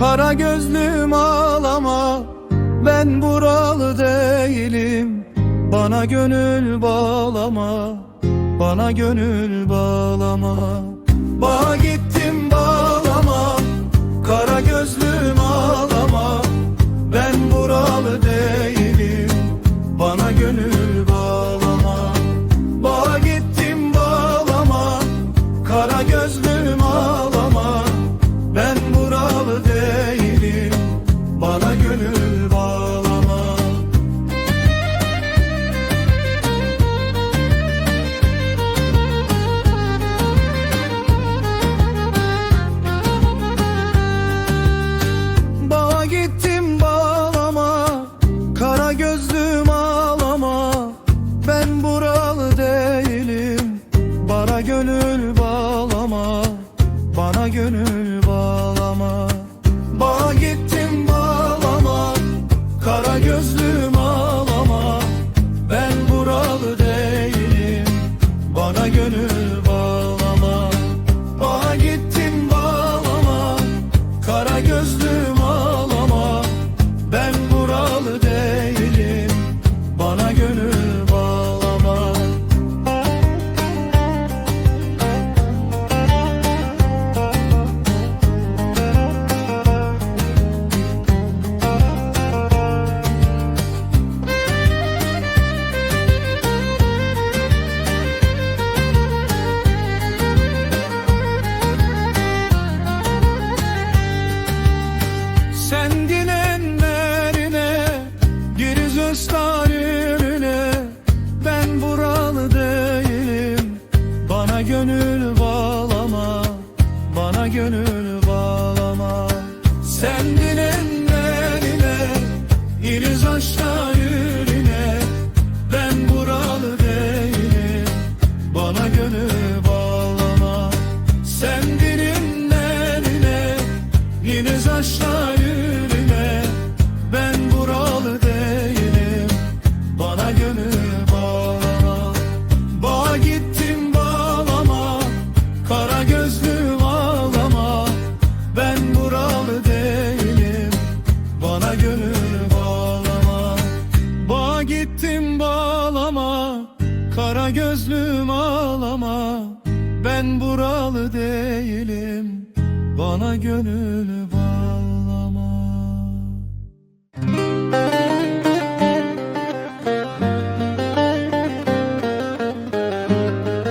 Kara gözlüm ağlama Ben buralı değilim. Bana gönül bağlama Bana gönül bağlama Kara gözlüm ağlama. Ben buralı değilim. Bana gönül bağlama. Bana gönül bağlama. Bağa gittim bağlama. Kara gözlüm ağlama. Ben buralı değilim. Bana gönül bağlama. Bağa gittim bağlama. Kara gözlüm Sendin enlerine Giriz ününe Ben buralı değilim. Bana gönül bağlama Bana gönül Bağa gittim bağlama Kara gözlüm ağlama. Ben buralı değilim Bana gönül bağlama. Bağa gittim bağlama Kara gözlüm ağlama. Ben buralı değilim Bana gönül bağlama